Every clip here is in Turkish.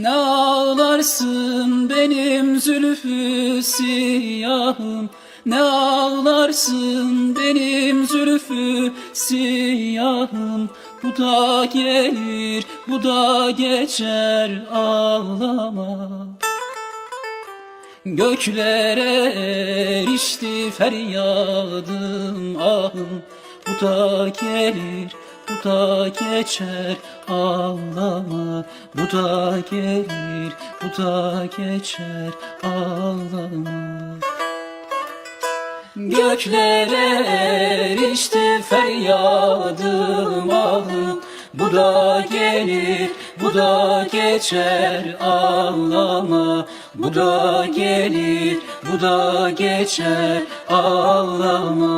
Ne ağlarsın benim zülfü siyahım? Ne ağlarsın benim zülfü siyahım? Bu da gelir bu da geçer ağlama. Göklere erişti feryadım ahım. Bu da gelir bu da geçer ağlama Bu da gelir bu da geçer ağlama Göklere erişti feryadım ahım Bu da gelir, bu da geçer ağlama. Bu da gelir, bu da geçer ağlama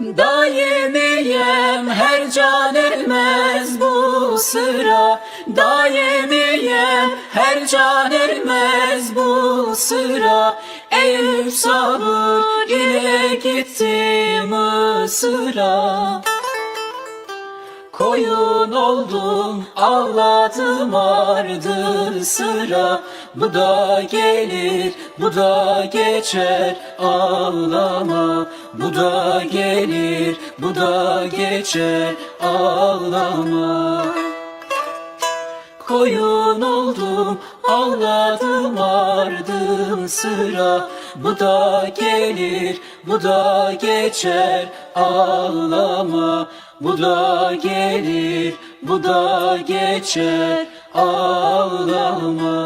Daimiyem her can ermez bu sıra. Daimiyem her can ermez bu sıra. Eyüp sabır ile gitti Mısır'a. Koyun oldum ağladım ardı sıra Bu da gelir bu da geçer ağlama Bu da gelir bu da geçer ağlama Koyun oldum ağladım ardım sıra. Bu da gelir bu da geçer ağlama Bu da gelir bu da geçer ağlama.